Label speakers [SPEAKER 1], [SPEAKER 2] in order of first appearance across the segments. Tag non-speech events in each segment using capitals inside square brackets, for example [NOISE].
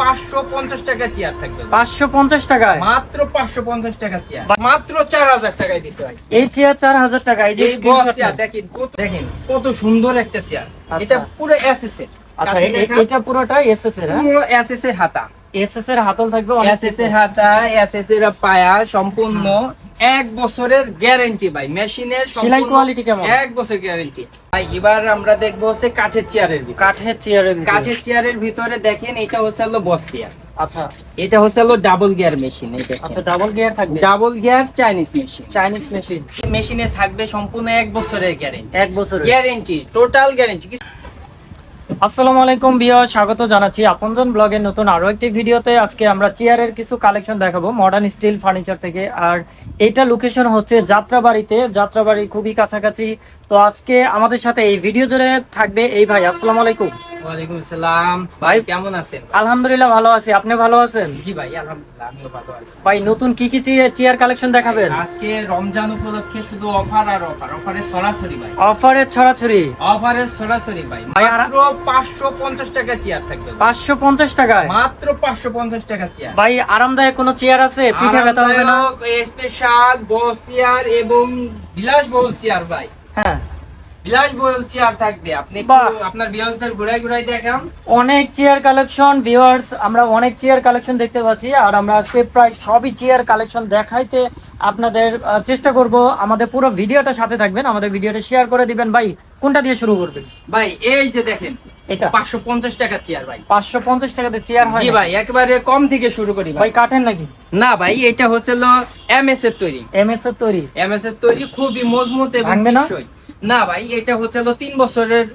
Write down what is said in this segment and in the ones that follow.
[SPEAKER 1] পাঁচশো পঞ্চাশ টাকা চেয়ার থাকবে
[SPEAKER 2] পাঁচশো পঞ্চাশ টাকায়?
[SPEAKER 1] মাত্র পাঁচশো পঞ্চাশ টাকা চেয়ার। মাত্র চার হাজার টাকায় দিছে
[SPEAKER 2] এই চেয়ার চার হাজার টাকা এই যে।
[SPEAKER 1] দেখেন দেখেন কত সুন্দর একটা চেয়ার।
[SPEAKER 2] আচ্ছা।
[SPEAKER 1] এটা পুরো এসএস এর।
[SPEAKER 2] আচ্ছা এটা পুরোটা এসএস এর
[SPEAKER 1] পুরো এসএস এর হাতা।
[SPEAKER 2] এসএস এর হাতল থাকবে
[SPEAKER 1] এসএস এর হাতা এসএস এর পায়া সম্পূর্ণ এক বছরের গ্যারান্টি ভাই। মেশিনের
[SPEAKER 2] সেলাই quality কেমন?
[SPEAKER 1] এক বছর গ্যারান্টি ভাই এবার আমরা দেখব হচ্ছে কাঠের চেয়ারের ভিতরে।
[SPEAKER 2] কাঠের চেয়ারের ভিতরে।
[SPEAKER 1] কাঠের চেয়ারের ভিতরে দেখেন এটা হচ্ছে হলো বস চেয়ার
[SPEAKER 2] আচ্ছা।
[SPEAKER 1] এটা হচ্ছে হলো ডাবল গিয়ার মেশিন এই
[SPEAKER 2] আচ্ছা ডাবল গিয়ার থাকবে?
[SPEAKER 1] Double gear Chinese machine
[SPEAKER 2] Chinese machine
[SPEAKER 1] মেশিনে থাকবে সম্পূর্ণ এক বছরের গ্যারেন্টি
[SPEAKER 2] এক বছরের।
[SPEAKER 1] গ্যারেন্টি টোটাল গ্যারেন্টি
[SPEAKER 2] আসসালামু আলাইকুম বিয়া স্বাগত জানাচ্ছি আপনজন ব্লগের নতুন আরও একটি ভিডিওতে। আজকে আমরা চেয়ারের কিছু কালেকশন দেখাবো মডার্ন স্টিল ফার্নিচার থেকে। আর এটা লোকেশন হচ্ছে যাত্রাবাড়িতে। যাত্রাবাড়ি খুবই কাছাকাছি। তো আজকে আমাদের সাথে এই ভিডিও জুড়ে থাকবে এই ভাই, আসসালামু আলাইকুম।
[SPEAKER 1] ওয়ালাইকুম আসসালাম। ভাই কেমন আছেন?
[SPEAKER 2] আলহামদুলিল্লাহ ভালো আছি। আপনি ভালো আছেন?
[SPEAKER 1] জি ভাই আলহামদুলিল্লাহ আমিও ভালো আছি।
[SPEAKER 2] ভাই নতুন কি কি চেয়ার কালেকশন দেখাবেন?
[SPEAKER 1] আজকে রমজান উপলক্ষে শুধু অফার আর অফার অফারে সরাসরি ভাই।
[SPEAKER 2] অফারের ছড়াছড়ি?
[SPEAKER 1] অফারের সরাসরি ভাই। মাত্র পাঁচশো পঞ্চাশ টাকা চেয়ার থাকবে ভাই।
[SPEAKER 2] পাঁচশো পঞ্চাশ টাকায়?
[SPEAKER 1] মাত্র পাঁচশো পঞ্চাশ টাকা চেয়ার
[SPEAKER 2] ভাই আরামদায়ক কোনো চেয়ার আছে? পিঠে ব্যথা হবে না?
[SPEAKER 1] স্পেশাল বস চেয়ার এবং বিলাসবহুল চেয়ার ভাই।
[SPEAKER 2] হ্যাঁ।
[SPEAKER 1] বিলাসবহুল চেয়ার থাকবে। আপনি আপনার বিয়াসদের ঘুরাই ঘুরাই দেখাম
[SPEAKER 2] অনেক চেয়ার কালেকশন ভিউয়ার্স আমরা অনেক চেয়ার কালেকশন দেখতে পাচ্ছি আর আমরা আজকে প্রায় সবই চেয়ার কালেকশন দেখাইতে আপনাদের চেষ্টা করব আমাদের পুরো ভিডিওটা সাথে থাকবেন আমাদের ভিডিওটা শেয়ার করে দিবেন। ভাই কোনটা দিয়ে শুরু করবেন?
[SPEAKER 1] ভাই এই যে দেখেন
[SPEAKER 2] এটা?
[SPEAKER 1] পাঁচশো পঞ্চাশ টাকা চেয়ার ভাই।
[SPEAKER 2] পাঁচশো পঞ্চাশ টাকাতে চেয়ার হয়
[SPEAKER 1] জি ভাই একেবারে কম থেকে শুরু করি
[SPEAKER 2] ভাই। কাঠের নাকি?
[SPEAKER 1] না ভাই এটা হচ্ছে এমএস এর তৈরি।
[SPEAKER 2] এম এস এর তৈরি।
[SPEAKER 1] এমএস এর তৈরি খুবই মজবুত এবং
[SPEAKER 2] ভাঙবে না?
[SPEAKER 1] না ভাই এটা হচ্ছে হলো তিন বছরের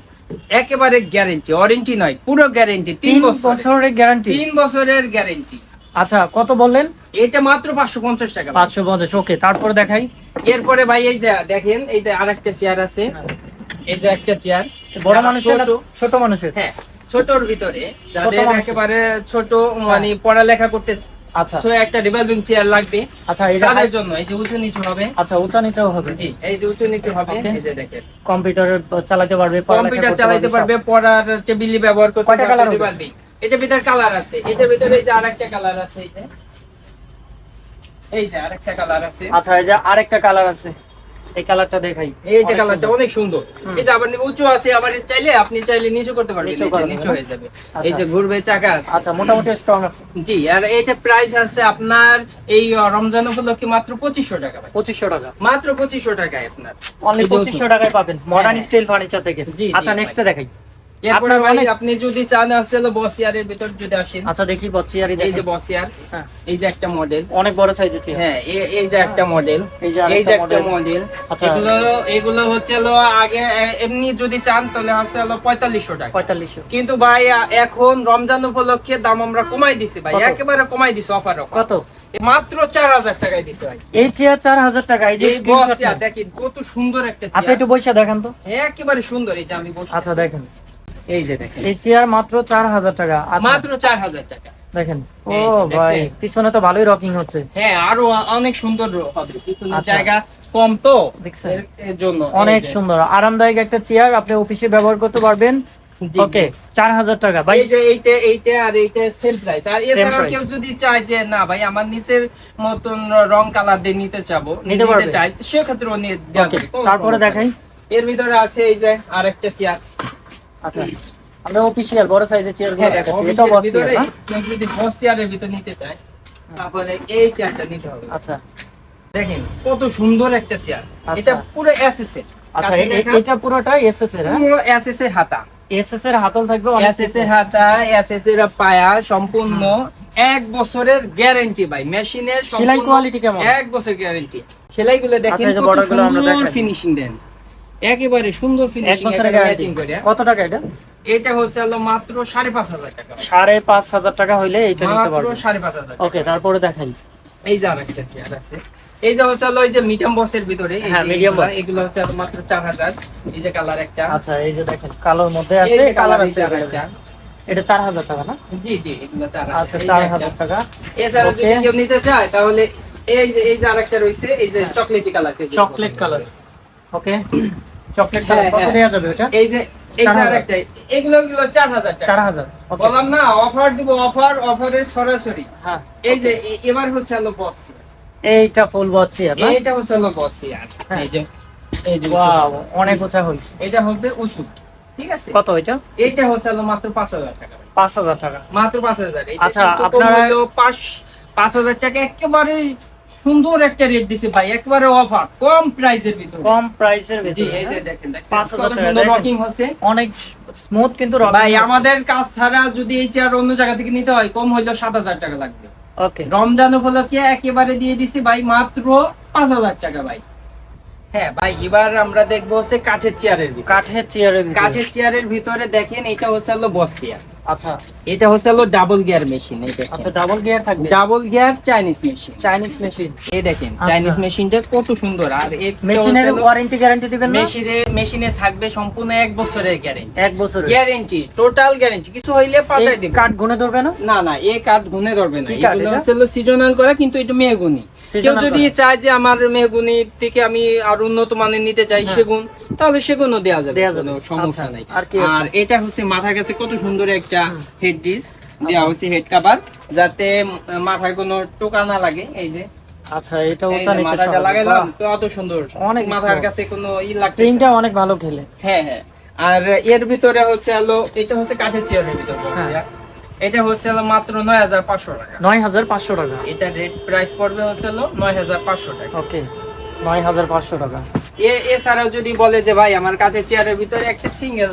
[SPEAKER 1] একেবারে গ্যারেন্টি ওয়ারেন্টি নয় পুরো গ্যারেন্টি তিন
[SPEAKER 2] বছরের গ্যারান্টি
[SPEAKER 1] তিন বছরের গ্যারেন্টি
[SPEAKER 2] আচ্ছা কত বললেন?
[SPEAKER 1] এটা মাত্র পাঁচশো পঞ্চাশ টাকা
[SPEAKER 2] পাঁচশো পঞ্চাশ ওকে তারপরে দেখাই।
[SPEAKER 1] এরপরে ভাই এই যে দেখেন এই যে আরেকটা চেয়ার আছে। এই যে একটা চেয়ার
[SPEAKER 2] বড় মানুষের
[SPEAKER 1] ছোট
[SPEAKER 2] ছোট মানুষের?
[SPEAKER 1] হ্যাঁ ছোটর ভিতরে যাদের একেবারে ছোট মানে পড়ালেখা করতে
[SPEAKER 2] আচ্ছা।
[SPEAKER 1] সো একটা রিভলভিং চেয়ার লাগবে।
[SPEAKER 2] আচ্ছা
[SPEAKER 1] তাদের জন্য এই যে উঁচু নিচু হবে।
[SPEAKER 2] আচ্ছা উঁচা নিচু হবে।
[SPEAKER 1] জি এই যে উঁচু নিচু হবে এই যে দেখেন।
[SPEAKER 2] কম্পিউটার চালাতে পারবে
[SPEAKER 1] কম্পিউটার চালাতে পারবে পড়ার টেবিল ব্যবহার করতে
[SPEAKER 2] কয়টা
[SPEAKER 1] পারবে
[SPEAKER 2] colour হবে?
[SPEAKER 1] এটা ভিতরে কালার আছে এটা ভিতরে এই যে আরেকটা কালার আছে এই যে। এই যে আরেকটা কালার আছে।
[SPEAKER 2] আচ্ছা এই যে আরেকটা কালার আছে। এই কালারটা দেখাই।
[SPEAKER 1] এইটা কালারটা অনেক সুন্দর। এটা আবার উঁচু আছে আবার চাইলে আপনি চাইলে নিচু করতে পারবেন।
[SPEAKER 2] নিচু।
[SPEAKER 1] হয়ে যাবে।
[SPEAKER 2] আচ্ছা।
[SPEAKER 1] এই যে ঘুরবে চাকা আছে।
[SPEAKER 2] আচ্ছা মোটামুটি স্ট্রং আছে।
[SPEAKER 1] জি আর এইটা প্রাইস আছে আপনার এই রমজান উপলক্ষে মাত্র পঁচিশশো টাকা
[SPEAKER 2] পঁচিশশো টাকা।
[SPEAKER 1] মাত্র পঁচিশশো টাকায় আপনার।
[SPEAKER 2] অনলি পঁচিশশো। টাকায় পাবেন। মডার্ন। স্টাইল ফার্নিচার থেকে।
[SPEAKER 1] জি,
[SPEAKER 2] আচ্ছা নেক্সটটা দেখাই।
[SPEAKER 1] এরপরে ভাই আপনি যদি চান আসলে বস ভিতর যদি আসেন।
[SPEAKER 2] আচ্ছা দেখি বচ্চিয়ারি
[SPEAKER 1] এই যে
[SPEAKER 2] দেখি হ্যাঁ
[SPEAKER 1] এই যে একটা মডেল
[SPEAKER 2] অনেক বড় সাইজের চেয়ার
[SPEAKER 1] হ্যাঁ এই যে একটা মডেল
[SPEAKER 2] এই যে
[SPEAKER 1] এই
[SPEAKER 2] আরেকটা
[SPEAKER 1] যে একটা মডেল
[SPEAKER 2] আচ্ছা।
[SPEAKER 1] এগুলো এগুলো হচ্ছে হলো আগে এমনি যদি চান তাহলে হচ্ছে হলো পঁয়তাল্লিশশো টাকা।
[SPEAKER 2] পঁয়তাল্লিশশো।
[SPEAKER 1] কিন্তু ভাই এখন রমজান উপলক্ষে দাম আমরা কমাই দিছি ভাই। একেবারে কমাই দিছি অফার
[SPEAKER 2] কত?
[SPEAKER 1] মাত্র চার হাজার টাকায় দিছি ভাই।
[SPEAKER 2] এই চেয়ার চার হাজার টাকা এই যে
[SPEAKER 1] বস। দেখেন কত সুন্দর একটা
[SPEAKER 2] আচ্ছা একটু বৈশা দেখেন তো।
[SPEAKER 1] একেবারে সুন্দর এই যে আমি বসে
[SPEAKER 2] আচ্ছা দেখেন।
[SPEAKER 1] এই যে দেখেন।
[SPEAKER 2] এই চেয়ার মাত্র চার হাজার টাকা। আচ্ছা।
[SPEAKER 1] মাত্র চার হাজার টাকা।
[SPEAKER 2] দেখেন। ও ভাই পিছনে তো ভালোই রকিং হচ্ছে।
[SPEAKER 1] হ্যাঁ আরও অনেক সুন্দর হবে। পিছনের
[SPEAKER 2] আচ্ছা।
[SPEAKER 1] জায়গা কম তো
[SPEAKER 2] দেখছেন?
[SPEAKER 1] এর- জন্য।
[SPEAKER 2] অনেক সুন্দর। আরামদায়ক একটা চেয়ার আপনি অফিসে ব্যবহার করতে পারবেন। ওকে
[SPEAKER 1] জি।
[SPEAKER 2] চার হাজার টাকা। ভাই
[SPEAKER 1] এই যে এইটা এইটা আর এইটা সেম প্রাইস আর এছাড়া কেউ যদি চায় যে না ভাই আমার নিচের মতন রং কালার দিয়ে নিতে চাবো
[SPEAKER 2] নিতে।
[SPEAKER 1] চাই নিয়ে যাবে, কোনো
[SPEAKER 2] তারপরে দেখাই।
[SPEAKER 1] এর ভিতরে আছে এই যে আরেকটা চেয়ার
[SPEAKER 2] আচ্ছা আমরা বড় সাইজের চেয়ারগুলো
[SPEAKER 1] হ্যাঁ
[SPEAKER 2] দেখাচ্ছি এটা বস চেয়ার না?
[SPEAKER 1] কেউ যদি বস চেয়ারের ভিতরে নিতে চায় তারপরে এই চেয়ারটা নিতে হবে।
[SPEAKER 2] আচ্ছা।
[SPEAKER 1] দেখেন কত সুন্দর একটা চেয়ার
[SPEAKER 2] আচ্ছা।
[SPEAKER 1] এটা পুরো এসএস এর।
[SPEAKER 2] আচ্ছা এটা পুরোটা এসএস এর হ্যাঁ?
[SPEAKER 1] পুরো এসএস এর হাতা।
[SPEAKER 2] এসএস এর হাতল থাকবে
[SPEAKER 1] এসএস এর হাতা এসএস এর পায়া সম্পূর্ণ এক বছরের গ্যারান্টি ভাই মেশিনের
[SPEAKER 2] সেলাই quality কেমন?
[SPEAKER 1] এক বছর গ্যারান্টি সেলাইগুলো দেখেন
[SPEAKER 2] আচ্ছা,
[SPEAKER 1] কত সুন্দর ফিনিশিং দেন। একেবারে সুন্দর
[SPEAKER 2] এক
[SPEAKER 1] ফিনিশিং
[SPEAKER 2] বছরের গ্যারান্টি কত টাকা এটা?
[SPEAKER 1] এটা হচ্ছে হলো মাত্র সাড়ে পাঁচ হাজার টাকা।
[SPEAKER 2] সাড়ে পাঁচ হাজার টাকা হইলে এটা নিতে
[SPEAKER 1] মাত্র সাড়ে পাঁচ হাজার টাকা।
[SPEAKER 2] ওকে তারপরে দেখাই।
[SPEAKER 1] এই যে আরেকটা চেয়ার আছে। এই যে হচ্ছে হলো এই যে মিডিয়াম বসের ভিতরে এই
[SPEAKER 2] হ্যাঁ,
[SPEAKER 1] যে এগুলা- এগুলো হচ্ছে মাত্র চার হাজার। এই যে কালার একটা।
[SPEAKER 2] আচ্ছা এই যে দেখেন কালোর মধ্যে আছে কালার আছে
[SPEAKER 1] একটা
[SPEAKER 2] এটা চার হাজার টাকা না?
[SPEAKER 1] জি জি এগুলো চার
[SPEAKER 2] আচ্ছা
[SPEAKER 1] এই যে
[SPEAKER 2] চার
[SPEAKER 1] একটা।
[SPEAKER 2] হাজার টাকা।
[SPEAKER 1] এছাড়া যদি কেউ নিতে চায় তাহলে এই যে এই যে আরেকটা রয়েছে এই যে chocolatey colour
[SPEAKER 2] chocolate colour okay. Chocolate
[SPEAKER 1] হ্যাঁ,
[SPEAKER 2] কালার কত
[SPEAKER 1] হ্যাঁ।
[SPEAKER 2] দেওয়া যাবে এটা?
[SPEAKER 1] এই যে এই যে আরেকটা এগুলো গুলো চার হাজার টাকা।
[SPEAKER 2] চার হাজার ওকে
[SPEAKER 1] বললাম না অফার দিব অফার অফারের সরাসরি।
[SPEAKER 2] হ্যাঁ
[SPEAKER 1] এই যে এবার হচ্ছে হলো বক্স
[SPEAKER 2] এইটা ফুল বচ চেয়ার
[SPEAKER 1] এইটা হচ্ছে হলো বক্স আর
[SPEAKER 2] হ্যাঁ।
[SPEAKER 1] এই যে এই যে
[SPEAKER 2] ওয়াও অনেক উঁচা হয়েছে
[SPEAKER 1] এটা হবে উঁচু ঠিক আছে?
[SPEAKER 2] কত এটা?
[SPEAKER 1] এইটা হচ্ছে হলো মাত্র পাঁচ হাজার টাকা।
[SPEAKER 2] পাঁচ হাজার টাকা।
[SPEAKER 1] মাত্র পাঁচ হাজার।
[SPEAKER 2] আচ্ছা, আপনারা-
[SPEAKER 1] পাঁচ পাঁচ হাজার টাকা একেবারে সুন্দর একটা রেট দিছে ভাই একবারে অফার কম প্রাইসের ভিতরে।
[SPEAKER 2] কম প্রাইসের ভিতরে
[SPEAKER 1] এই যে
[SPEAKER 2] হ্যাঁ?
[SPEAKER 1] দেখেন
[SPEAKER 2] দেখেন।
[SPEAKER 1] রকিং হচ্ছে।
[SPEAKER 2] অনেক স্মুথ কিন্তু
[SPEAKER 1] ভাই আমাদের কাজ ছাড়া যদি এই চেয়ার অন্য জায়গা থেকে নিতে হয় কম সাত হাজার টাকা লাগবে।
[SPEAKER 2] ওকে
[SPEAKER 1] রমজান উপলক্ষে একেবারে দিয়ে দিছি ভাই মাত্র পাঁচ হাজার টাকা ভাই। হ্যাঁ ভাই এবার আমরা দেখব হচ্ছে কাঠের চেয়ারের ভিতরে।
[SPEAKER 2] কাঠের চেয়ারের ভিতরে।
[SPEAKER 1] কাঠের চেয়ারের ভিতরে দেখেন এটা হচ্ছে হলো বস চেয়ার
[SPEAKER 2] আচ্ছা।
[SPEAKER 1] এটা হচ্ছে হলো ডাবল গিয়ার মেশিন এই দেখেন।
[SPEAKER 2] আচ্ছা ডাবল গিয়ার থাকবে।
[SPEAKER 1] Double gear Chinese machine
[SPEAKER 2] Chinese machine
[SPEAKER 1] এই দেখেন
[SPEAKER 2] আচ্ছা।
[SPEAKER 1] চাইনিজ মেশিনটা কত সুন্দর। আর
[SPEAKER 2] মেশিনের ওয়ারেন্টি গ্যারান্টি দিবেন না?
[SPEAKER 1] মেশিনে মেশিনে থাকবে সম্পূর্ণ এক বছরের গ্যারেন্টি
[SPEAKER 2] এক বছরের।
[SPEAKER 1] গ্যারেন্টি টোটাল গ্যারেন্টি কিছু হইলে পাঠাই
[SPEAKER 2] এই
[SPEAKER 1] দিবে
[SPEAKER 2] কাঠ গুনে ধরবে না?
[SPEAKER 1] না না এই কাঠ গুনে ধরবে না। এগুলো? হচ্ছে সিজনাল করা কিন্তু এটা মেহগুনি কেউ যদি। চায় যে আমার মেহগুনি থেকে আমি আর উন্নত মানের নিতে চাই
[SPEAKER 2] হ্যাঁ।
[SPEAKER 1] সেগুন তাহলে সেগুনও দেওয়া যাবে।
[SPEAKER 2] দেয়া যাবে।
[SPEAKER 1] সমস্যা
[SPEAKER 2] আচ্ছা,
[SPEAKER 1] নাই।
[SPEAKER 2] আর
[SPEAKER 1] আর এটা হচ্ছে মাথার কাছে কত সুন্দর একটা হেড ডিস দেওয়া হচ্ছে হেড কভার যাতে মাথায় কোনো টোকা না লাগে এই যে।
[SPEAKER 2] আচ্ছা এটা উঁচা নিচে
[SPEAKER 1] লাগাইলাম তো এত সুন্দর।
[SPEAKER 2] অনেক
[SPEAKER 1] মাথার কাছে কোনো ই লাগছে
[SPEAKER 2] স্প্রিংটা অনেক ভালো খেলে।
[SPEAKER 1] হ্যাঁ হ্যাঁ। আর এর ভিতরে হচ্ছে হলো এটা হচ্ছে কাঠের চেয়ারের ভিতরে এটা হচ্ছে মাত্র নয় হাজার পাঁচশো টাকা।
[SPEAKER 2] নয় হাজার পাঁচশো টাকা।
[SPEAKER 1] এটা রেট প্রাইস পড়বে হচ্ছে হলো নয় হাজার পাঁচশো টাকা।
[SPEAKER 2] ওকে নয় হাজার পাঁচশো টাকা।
[SPEAKER 1] এ এছাড়াও যদি বলে যে ভাই আমার কাঠের চেয়ারের ভিতরে একটা সিঙ্গেল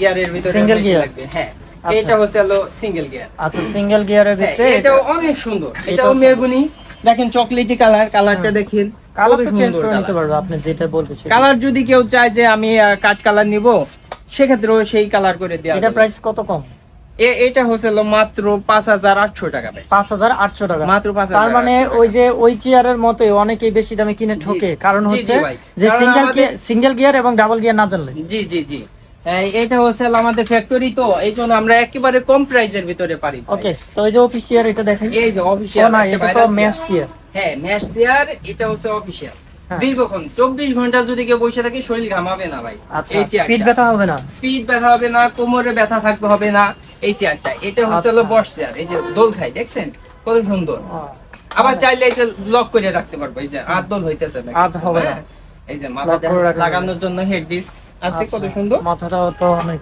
[SPEAKER 1] গিয়ারের ভিতরে machine
[SPEAKER 2] gear?
[SPEAKER 1] লাগবে। হ্যাঁ
[SPEAKER 2] আচ্ছা।
[SPEAKER 1] এটা হচ্ছে হলো সিঙ্গেল গিয়ার
[SPEAKER 2] আচ্ছা সিঙ্গেল গিয়ারের ভিতরে?
[SPEAKER 1] এটাও অনেক সুন্দর। এটাও মেগুনি দেখেন চকলেটি কালার কালারটা দেখেন।
[SPEAKER 2] কালার তো চেঞ্জ করে নিতে পারবে আপনি যেটা বলবে সেটা।
[SPEAKER 1] কালার যদি কেউ চায় যে আমি কাঠ কালার নিব সেক্ষেত্রেও সেই কালার করে দেওয়া
[SPEAKER 2] এটা প্রাইস কত কম?
[SPEAKER 1] এটা হচ্ছে মাত্র পাঁচ হাজার আটশো টাকা
[SPEAKER 2] পাঁচ হাজার আটশো টাকা।
[SPEAKER 1] মাত্র পাঁচ
[SPEAKER 2] তার মানে ওই যে ওই চেয়ারের মতোই অনেকেই বেশি দামে কিনে ঠকে। কারণ হচ্ছে যে সিঙ্গেল সিঙ্গেল গিয়ার এবং ডাবল গিয়ার না জানলে।
[SPEAKER 1] জি জি জি। এটা হচ্ছে আমাদের ফ্যাক্টরি তো এই জন্য আমরা একেবারে কম প্রাইসের ভিতরে পারি
[SPEAKER 2] ওকে তো ওই যে অফিস চেয়ার এটা দেখেন।
[SPEAKER 1] এই যে
[SPEAKER 2] ও
[SPEAKER 1] অফিসিয়াল
[SPEAKER 2] না এটা তো ম্যাশ চেয়ার
[SPEAKER 1] হ্যাঁ ম্যাশ চেয়ার এটা হচ্ছে অফিসিয়াল
[SPEAKER 2] হ্যাঁ।
[SPEAKER 1] দীর্ঘক্ষণ চব্বিশ ঘণ্টা যদি কেউ বসে থাকে শরীর ঘামাবে না ভাই।
[SPEAKER 2] আচ্ছা
[SPEAKER 1] এই চেয়ার
[SPEAKER 2] পিঠ ব্যথা হবে না?
[SPEAKER 1] পিঠ ব্যথা হবে না কোমরে ব্যথা থাকবে হবে না। এই চেয়ারটা এটা হচ্ছে হলো
[SPEAKER 2] আচ্ছা।
[SPEAKER 1] বস চেয়ার এই যে দোল খাই দেখছেন কত সুন্দর আবার চাইলে এটা লক করে রাখতে পারব এই যে আট দোল হইতেছে নাকি।
[SPEAKER 2] আধ হবে না।
[SPEAKER 1] হ্যাঁ। এই যে মাথাটা
[SPEAKER 2] যাবে।
[SPEAKER 1] লাগানোর জন্য হেড ডিস্ক আছে কত
[SPEAKER 2] আচ্ছা,
[SPEAKER 1] সুন্দর
[SPEAKER 2] মাথাটাও তো অনেক।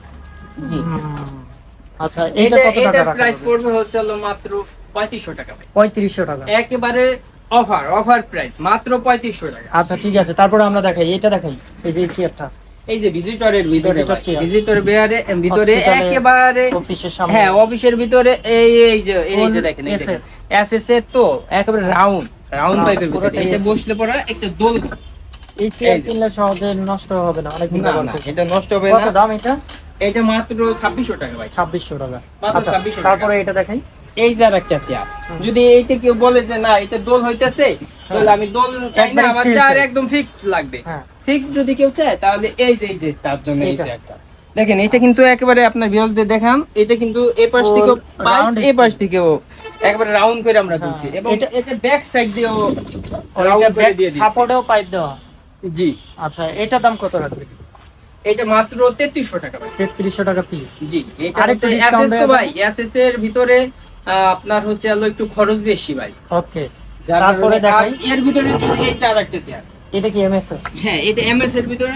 [SPEAKER 2] আচ্ছা এটা কত টাকা রাখা
[SPEAKER 1] প্রাইস পড়বে হচ্ছে হলো মাত্র পঁয়ত্রিশশো টাকা ভাই
[SPEAKER 2] পঁয়ত্রিশশো টাকা
[SPEAKER 1] একেবারে অফার অফার প্রাইস মাত্র পঁয়ত্রিশশো টাকা
[SPEAKER 2] আচ্ছা ঠিক আছে তারপরে আমরা দেখাই এটা দেখাই এই যে চেয়ারটা
[SPEAKER 1] এই যে ভিজিটরের ভিতরে ভিজিটর বিহারে ভিতরে একেবারে
[SPEAKER 2] অফিসের সামনে।
[SPEAKER 1] হ্যাঁ অফিসের ভিতরে এই এই যে এই যে দেখেন এসএস এর তো একেবারে রাউন্ড রাউন্ড টাইপের ভিতরে। এটা বসলে পরে একটা দোল।
[SPEAKER 2] এই চেয়ার কিনলে সহজে নষ্ট হবে না অনেক
[SPEAKER 1] না না। এটা নষ্ট হবে
[SPEAKER 2] কত দাম এটা?
[SPEAKER 1] এটা মাত্র ছাব্বিশশো টাকা ভাই।
[SPEAKER 2] ছাব্বিশশো টাকা।
[SPEAKER 1] মাত্র
[SPEAKER 2] আচ্ছা
[SPEAKER 1] 2600 টাকা।
[SPEAKER 2] তারপরে এটা দেখাই।
[SPEAKER 1] এই যার একটা চেয়ার। যদি এইটা কেউ বলে যে না এটা দোল হইতেছে তাহলে আমি দোল চাই না আমার চেয়ার একদম ফিক্সড লাগবে।
[SPEAKER 2] হ্যাঁ।
[SPEAKER 1] ফিক্সড যদি কেউ চায় তাহলে এই যে এই যে তার জন্য এই। চেয়ারটা। দেখেন এটা কিন্তু একেবারে আপনার ভিউয়ার্সদের দেখাম। এটা কিন্তু এই পাশ থেকেও পাইপ এই পাশ। থেকেও একেবারে রাউন্ড করে আমরা তুলছি।
[SPEAKER 2] হ্যাঁ,
[SPEAKER 1] এবং
[SPEAKER 2] এটা-
[SPEAKER 1] এটা ব্যাক সাইড দিয়েও রাউন্ড করে দিয়ে দিচ্ছি।
[SPEAKER 2] সাপোর্টেও পাইপ দেওয়া।
[SPEAKER 1] জি।
[SPEAKER 2] আচ্ছা এটার দাম কত রাখবে?
[SPEAKER 1] এটা মাত্র তেত্রিশশো টাকা ভাই
[SPEAKER 2] তেত্রিশশো টাকা পিস
[SPEAKER 1] জি এটা
[SPEAKER 2] আরেকটু দেওয়া
[SPEAKER 1] ভাই এসএস এর ভিতরে আপনার হচ্ছে হলো একটু খরচ বেশি ভাই।
[SPEAKER 2] ওকে তারপরে দেখাই।
[SPEAKER 1] এর ভিতরে যদি এই চার একটা চেয়ার
[SPEAKER 2] এটা কি এমএস
[SPEAKER 1] হ্যাঁ এটা এমএস এর ভিতরে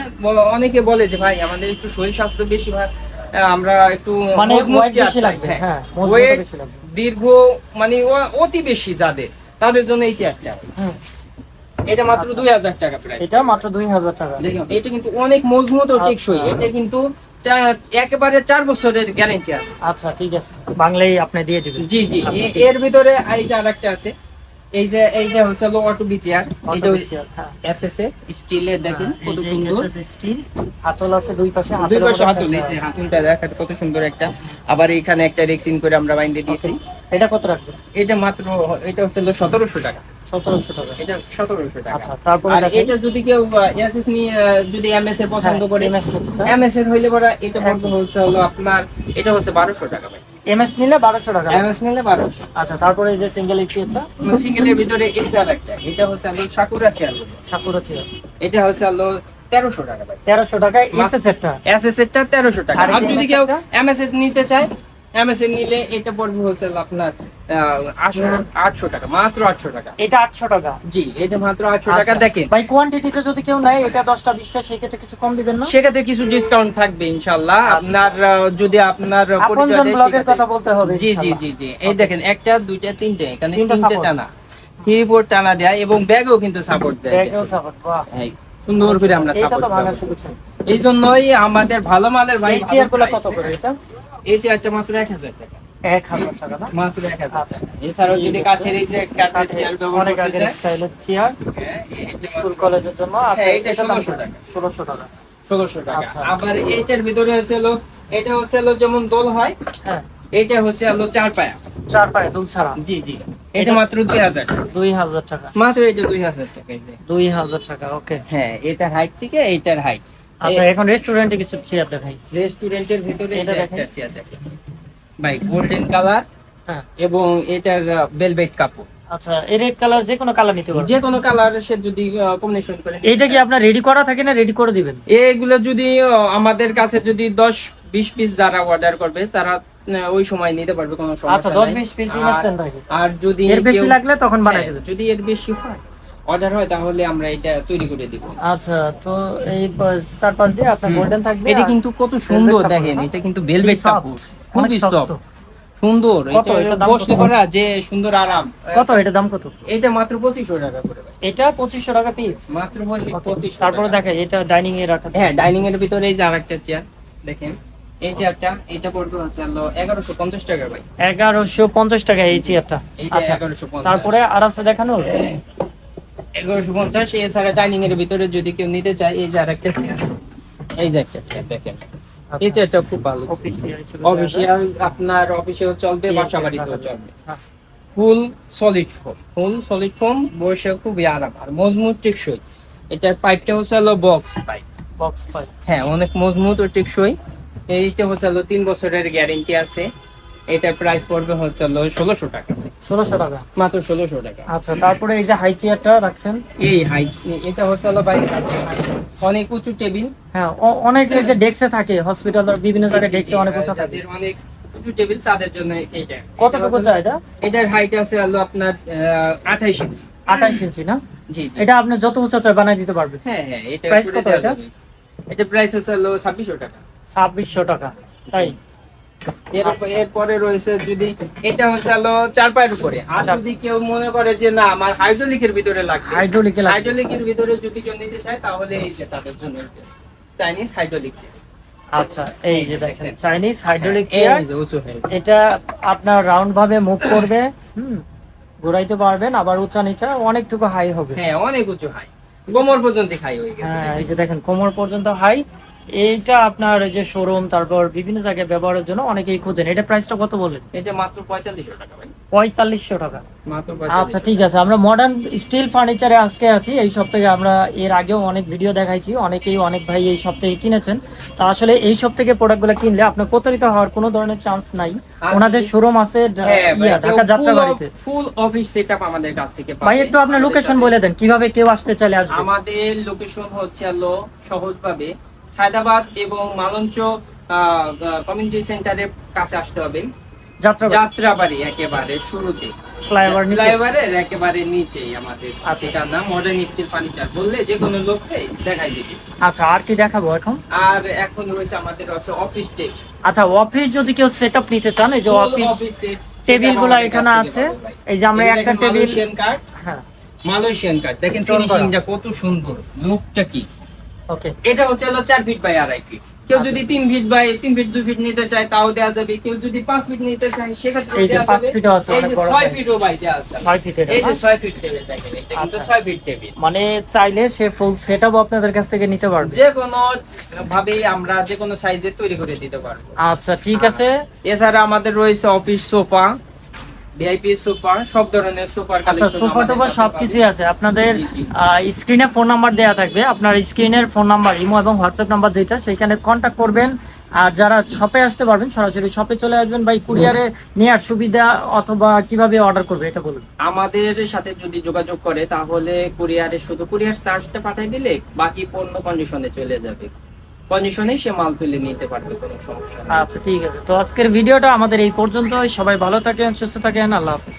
[SPEAKER 1] অনেকে বলে যে ভাই আমাদের একটু শরীর স্বাস্থ্য বেশি ভাই। আমরা একটু
[SPEAKER 2] মানে
[SPEAKER 1] চেয়ার
[SPEAKER 2] বেশি লাগবে, হ্যাঁ, মজবুতও
[SPEAKER 1] Weight
[SPEAKER 2] বেশি লাগবে।
[SPEAKER 1] দীর্ঘ মানে অতি বেশি যাদের তাদের জন্য এই চেয়ারটা
[SPEAKER 2] হুম।
[SPEAKER 1] এটা মাত্র
[SPEAKER 2] আচ্ছা।
[SPEAKER 1] দুই হাজার টাকা প্রাইস
[SPEAKER 2] এটা মাত্র দুই হাজার টাকা।
[SPEAKER 1] দেখুন এটা কিন্তু অনেক মজবুত ও
[SPEAKER 2] আচ্ছা।
[SPEAKER 1] টেকসই। এটা কিন্তু একেবারে চার বছরের গ্যারেন্টি আছে।
[SPEAKER 2] আচ্ছা ঠিক আছে। বাংলায় আপনি দিয়ে দিবেন।
[SPEAKER 1] জি জি।
[SPEAKER 2] আচ্ছা,
[SPEAKER 1] এর ভিতরে এই যে আরেকটা আছে এই যে এইটা হচ্ছে হলো অটো বি চেয়ার এটা
[SPEAKER 2] Auto chair, হ্যাঁ।
[SPEAKER 1] এসএস এ স্টিলের দেখেন কত সুন্দর।
[SPEAKER 2] স্টিল হাতল আছে দুই পাশে
[SPEAKER 1] দুই পাশে হাতুল এই হাতুলটা দেখ কত সুন্দর একটা। আবার এখানে একটা রেক্সিন করে আমরা বাইন্দে দিয়েছি।
[SPEAKER 2] এটা কত রাখবে
[SPEAKER 1] এটা মাত্র এটা হচ্ছে হলো সতেরোশো টাকা।
[SPEAKER 2] সতেরোশো টাকা।
[SPEAKER 1] এটা টাকা।
[SPEAKER 2] আচ্ছা তারপরে
[SPEAKER 1] আর এটা যদি কেউ এসএস নিয়ে যদি এমএস এর পছন্দ করে
[SPEAKER 2] এমএস
[SPEAKER 1] এমএস এর হইলে পরে এটা পড়বে হচ্ছে হলো আপনার এটা হচ্ছে বারোশো টাকা ভাই।
[SPEAKER 2] এমএস নিলে বারোশো টাকা।
[SPEAKER 1] এমএস নিলে বারোশো।
[SPEAKER 2] আচ্ছা তারপরে এই যে সিঙ্গেল ইচি
[SPEAKER 1] সিঙ্গেলের ভিতরে এটা একটা। এটা হচ্ছে হলো সাকুরা চেয়ার
[SPEAKER 2] সাকুরা ছিল
[SPEAKER 1] এটা হচ্ছে হলো তেরোশো টাকা ভাই।
[SPEAKER 2] তেরোশো টাকায় এসে সেটটা
[SPEAKER 1] এসএস এরটা তেরোশো টাকা।
[SPEAKER 2] আর
[SPEAKER 1] যদি কেউ
[SPEAKER 2] এরটা?
[SPEAKER 1] এমএস এর নিতে চায় এমএস নিলে এটা পড়বে হচ্ছে আপনার আটশো আটশো টাকা মাত্র আটশো টাকা।
[SPEAKER 2] এটা আটশো টাকা।
[SPEAKER 1] জি এটা মাত্র আটশো টাকা
[SPEAKER 2] আচ্ছা।
[SPEAKER 1] দেখেন।
[SPEAKER 2] ভাই কোয়ান্টিটিতে যদি কেউ নেয় এটা দশটা বিশটা সেক্ষেত্রে কিছু কম দিবেন না?
[SPEAKER 1] সেক্ষেত্রে কিছু ডিসকাউন্ট থাকবে ইনশাল্লাহ
[SPEAKER 2] আচ্ছা।
[SPEAKER 1] আপনার যদি আপনার পরিচয়
[SPEAKER 2] ব্লগের কথা বলতে হবে
[SPEAKER 1] জি জি জি জি। এই দেখেন একটা দুইটা তিনটে এখানে
[SPEAKER 2] তিনটা
[SPEAKER 1] তিনটে টানা। থ্রি ফোর টানা দেয় এবং ব্যাগও কিন্তু সাপোর্ট দেয়
[SPEAKER 2] ব্যাগেও support,
[SPEAKER 1] সুন্দর করে আমরা সাপোর্ট। এই জন্যই আমাদের ভালো মালের ভাই
[SPEAKER 2] এই চেয়ারগুলো কত করে এটা?
[SPEAKER 1] এই চেয়ারটা মাত্র এক হাজার টাকা।
[SPEAKER 2] এক হাজার টাকা না?
[SPEAKER 1] মাত্র এক হাজার
[SPEAKER 2] আচ্ছা।
[SPEAKER 1] এছাড়াও যদি কাঠের এই যে কাঠের চেয়ার ব্যবহার করতে চায়।
[SPEAKER 2] স্টাইলের চেয়ার
[SPEAKER 1] হ্যাঁ,
[SPEAKER 2] স্কুল কলেজের জন্য আচ্ছা
[SPEAKER 1] হ্যাঁ, এটা
[SPEAKER 2] এটা দাম
[SPEAKER 1] 1600 টাকা।
[SPEAKER 2] ষোলোশো টাকা।
[SPEAKER 1] ষোলোশো টাকা।
[SPEAKER 2] আচ্ছা।
[SPEAKER 1] আবার এইটার ভিতরে হচ্ছে এটা হচ্ছে যেমন দোল হয়
[SPEAKER 2] হ্যাঁ।
[SPEAKER 1] এটা হচ্ছে হলো চার পায়া।
[SPEAKER 2] চার পায়ে দুল ছাড়া।
[SPEAKER 1] জি জি। এটা
[SPEAKER 2] এটা-
[SPEAKER 1] মাত্র দুই হাজার
[SPEAKER 2] দুই হাজার টাকা।
[SPEAKER 1] মাত্র এটা দুই হাজার টাকা
[SPEAKER 2] দুই হাজার টাকা ওকে।
[SPEAKER 1] হ্যাঁ এটার হাইট থেকে এইটার হাইট
[SPEAKER 2] আচ্ছা এখন রেস্টুরেন্টে কিছু চেয়ার দেখাই।
[SPEAKER 1] রেস্টুরেন্টের ভিতরে
[SPEAKER 2] এটা
[SPEAKER 1] এটা
[SPEAKER 2] দেখেন।
[SPEAKER 1] একটা চেয়ার দেখেন ভাই গোল্ডেন কালার
[SPEAKER 2] হ্যাঁ।
[SPEAKER 1] এবং এটার ভেলভেট কাপড়।
[SPEAKER 2] আচ্ছা এই রেড কালার যে কোনো কালার নিতে পারবেন
[SPEAKER 1] যে কোনো কালার সে যদি কম্বিনেশন করে
[SPEAKER 2] এইটা কি। আপনার রেডি করা থাকে না রেডি করে দিবেন?
[SPEAKER 1] এগুলো যদি আমাদের কাছে যদি দশ বিশ পিস যারা অর্ডার করবে তারা ওই সময় নিতে পারবে কোনো সমস্যা
[SPEAKER 2] আচ্ছা দশ
[SPEAKER 1] নাই।
[SPEAKER 2] বিশ পিস
[SPEAKER 1] আর-
[SPEAKER 2] ইনস্ট্যান্ট থাকে।
[SPEAKER 1] আর যদি
[SPEAKER 2] এর বেশি লাগলে তখন বানাই
[SPEAKER 1] হ্যাঁ,
[SPEAKER 2] দেবেন।
[SPEAKER 1] যদি এর বেশি হয়। অর্ডার হয় তাহলে আমরা এটা তৈরি করে দিব।
[SPEAKER 2] আচ্ছা তো এই চার পাঁচ দিয়ে আপনার গোল্ডেন থাকবে
[SPEAKER 1] এটা কিন্তু কত সুন্দর দেখেন এটা কিন্তু ভেলভেট কাপড় খুবই সফট সুন্দর এটা বসতে পারা যে সুন্দর আরাম।
[SPEAKER 2] কত? এটা দাম কত?
[SPEAKER 1] এটা মাত্র পঁচিশশো টাকা করে
[SPEAKER 2] এটা টাকা পিস
[SPEAKER 1] মাত্র
[SPEAKER 2] তারপরে এটা ডাইনিং এ রাখা
[SPEAKER 1] হ্যাঁ ডাইনিং এর ভিতরে এই যে আরেকটা চেয়ার দেখেন। এই চেয়ারটা এটা পড়বে হচ্ছে হলো এগারোশো পঞ্চাশ টাকা ভাই।
[SPEAKER 2] এগারোশো পঞ্চাশ টাকা এই চেয়ারটা আচ্ছা তারপরে আর আছে দেখানো [COUGHS]
[SPEAKER 1] এগারোশো পঞ্চাশ এছাড়া ডাইনিং এর ভিতরে যদি কেউ নিতে চায় এই যে আরেকটা চেয়ার এই যে একটা চেয়ার দেখেন।
[SPEAKER 2] আচ্ছা।
[SPEAKER 1] এই চেয়ারটা খুব ভালো
[SPEAKER 2] অফিসিয়াল
[SPEAKER 1] আপনার অফিসেও চলবে বাসা বাড়িতেও চলবে।
[SPEAKER 2] হ্যাঁ।
[SPEAKER 1] Full solid foam full solid foam বসে খুবই আরাম। আর মজবুত টেকসই। এটার পাইপটা হচ্ছে হলো বক্স পাইপ
[SPEAKER 2] বক্স পাই
[SPEAKER 1] হ্যাঁ অনেক মজবুত ও টেকসই। এইটা হচ্ছে হলো তিন বছরের গ্যারেন্টি আছে। এটার প্রাইস পড়বে হচ্ছে ষোলোশো টাকা।
[SPEAKER 2] ষোলোশো টাকা?
[SPEAKER 1] মাত্র ষোলোশো টাকা।
[SPEAKER 2] আচ্ছা তারপরে এই যে হাই চেয়ারটা রাখছেন?
[SPEAKER 1] এই হাইট এটা হচ্ছে হলো ভাই অনেক উঁচু টেবিল
[SPEAKER 2] হ্যাঁ অনেক এই যে ডেস্কে থাকে হসপিটাল বিভিন্ন জায়গায় ডেস্কে অনেক উঁচা থাকে।
[SPEAKER 1] অনেক উঁচু টেবিল তাদের জন্য এইটা।
[SPEAKER 2] কতটুকু চাই এটা?
[SPEAKER 1] এটার হাইট আছে হলো আপনার আঠাইশ ইঞ্চি
[SPEAKER 2] আঠাইশ ইঞ্চি না?
[SPEAKER 1] জি।
[SPEAKER 2] এটা আপনি যত উঁচা চাই বানাই দিতে পারবেন।
[SPEAKER 1] হ্যাঁ হ্যাঁ এটা করে
[SPEAKER 2] কত এটা?
[SPEAKER 1] এটা প্রাইস হচ্ছে হলো ছাব্বিশশো টাকা।
[SPEAKER 2] ছাব্বিশশো টাকা তাই।
[SPEAKER 1] এরপরে রয়েছে যদি এটা হচ্ছে হলো চার পায়ের উপরে। আর যদি কেউ মনে করে যে না আমার হাইড্রোলিকের ভিতরে লাগবে।
[SPEAKER 2] হাইড্রোলিকে
[SPEAKER 1] হাইড্রোলিকের ভিতরে যদি কেউ নিতে চায় তাহলে এই যে তাদের জন্য চাইনিজ হাইড্রোলিক
[SPEAKER 2] আচ্ছা এই যে দেখেন চাইনিজ হাইড্রোলিক
[SPEAKER 1] হ্যাঁ,
[SPEAKER 2] চেয়ার এটা আপনার রাউন্ড ভাবে মুভ করবে হুম ঘুরাইতে পারবেন আবার উঁচা নিচা অনেকটুকু হাই হবে।
[SPEAKER 1] হ্যাঁ অনেক উঁচু হাই গোমর পর্যন্ত হাই হয়ে গেছে।
[SPEAKER 2] হ্যাঁ এই যে দেখেন কোমর পর্যন্ত হাই এইটা আপনার যে শোরুম তারপর বিভিন্ন জায়গায় ব্যবহারের জন্য অনেকেই খুঁজেন। এটা প্রাইসটা কত বলেন
[SPEAKER 1] এটা মাত্র পঁয়তাল্লিশশো টাকা
[SPEAKER 2] পঁয়তাল্লিশশো টাকা। আচ্ছা ঠিক আছে। আমরা মডার্ন স্টিল ফার্নিচারে আজকে আছি। এই সপ্তাহে আমরা এর আগেও অনেক ভিডিও দেখাইছি। অনেকেই অনেক ভাই এই সপ্তাহে কিনেছেন। তা আসলে এই থেকে প্রোডাক্টগুলো কিনলে আপনার প্রতারিত হওয়ার কোনো ধরনের চান্স নাই। ওনাদের শোরুম আছে
[SPEAKER 1] হ্যাঁ
[SPEAKER 2] ঢাকা যাত্রাবাড়িতে।
[SPEAKER 1] ফুল অফিস সেটআপ আমাদের কাছ থেকে
[SPEAKER 2] ভাই একটু আপনার লোকেশন বলে দেন। কীভাবে কেউ আসতে চাইলে আসবে?
[SPEAKER 1] আমাদের লোকেশন হচ্ছে হলো সহজভাবে সায়দাবাদ এবং মালঞ্চ কমিউনিটি সেন্টারের কাছে আসতে হবে।
[SPEAKER 2] যাত্রাবাড়ি।
[SPEAKER 1] একেবারে শুরুতে। ফ্লাইওভারের একেবারে নিচেই আমাদের
[SPEAKER 2] আচ্ছা।
[SPEAKER 1] ঠিকানা মডার্ন স্টিল ফার্নিচার বললে যে কোনো লোককে দেখাই দিবে।
[SPEAKER 2] আচ্ছা আর কি দেখাবো এখন?
[SPEAKER 1] আর এখন রয়েছে আমাদের হচ্ছে অফিস টেপ
[SPEAKER 2] আচ্ছা অফিস যদি কেউ সেটআপ নিতে চান এই যে অফিস টেবিলগুলো এখানে আছে। এই যে আমরা একটা টেবিল
[SPEAKER 1] মালয়েশিয়ান কার্ড
[SPEAKER 2] হ্যাঁ।
[SPEAKER 1] মালয়েশিয়ান কার্ড দেখেন ফিনিশিংটা কত সুন্দর। লুকটা কি?
[SPEAKER 2] ওকে
[SPEAKER 1] এটা হচ্ছে হলো চার ফিট বাই আড়াই ফিট কেউ
[SPEAKER 2] আচ্ছা।
[SPEAKER 1] যদি তিন ফিট বাই তিন ফিট দুই ফিট নিতে চায় তাও দেওয়া যাবে। কেউ যদি পাঁচ ফিট নিতে চায় সেক্ষেত্রে
[SPEAKER 2] এই যে পাঁচ
[SPEAKER 1] যাবে।
[SPEAKER 2] আছে,
[SPEAKER 1] এই যে ছয়
[SPEAKER 2] size।
[SPEAKER 1] ফিটও বাই দেওয়া যাবে
[SPEAKER 2] ছয় ফিটের
[SPEAKER 1] এই যে ছয় ফিট টেবিল দেখেন এটা কিন্তু
[SPEAKER 2] আচ্ছা।
[SPEAKER 1] ছয় ফিট টেবিল
[SPEAKER 2] মানে চাইলে সে ফুল সেটআপ আপনাদের কাছ থেকে নিতে পারবে।
[SPEAKER 1] যে কোনো ভাবে আমরা যে কোনো সাইজে তৈরি করে দিতে পারব।
[SPEAKER 2] আচ্ছা ঠিক আছে।
[SPEAKER 1] এছাড়া আমাদের রয়েছে অফিস সোফা ভিআইপি সোফা সব ধরনের সোফার
[SPEAKER 2] আচ্ছা সোফা টোফা সবকিছুই আছে। আপনাদের। স্ক্রিনে ফোন নাম্বার দেওয়া থাকবে। আপনার স্ক্রিনের ফোন নাম্বার ইমো এবং হোয়াটসঅ্যাপ নাম্বার যেটা সেখানে কন্ট্যাক্ট করবেন। আর যারা শপে আসতে পারবেন সরাসরি শপে চলে আসবেন ভাই কুরিয়ারে নেওয়ার সুবিধা অথবা কীভাবে অর্ডার করবে এটা বলুন।
[SPEAKER 1] আমাদের সাথে যদি যোগাযোগ করে তাহলে কুরিয়ারে শুধু কুরিয়ার চার্জটা পাঠিয়ে দিলে বাকি পণ্য কন্ডিশনে চলে যাবে। কন্ডিশনে সে মাল তুলে নিতে পারবে, কোনো সমস্যা
[SPEAKER 2] আচ্ছা ঠিক আছে। তো আজকের ভিডিওটা আমাদের এই পর্যন্তই। সবাই ভালো থাকেন, সুস্থ থাকেন। আল্লাহ হাফিজ।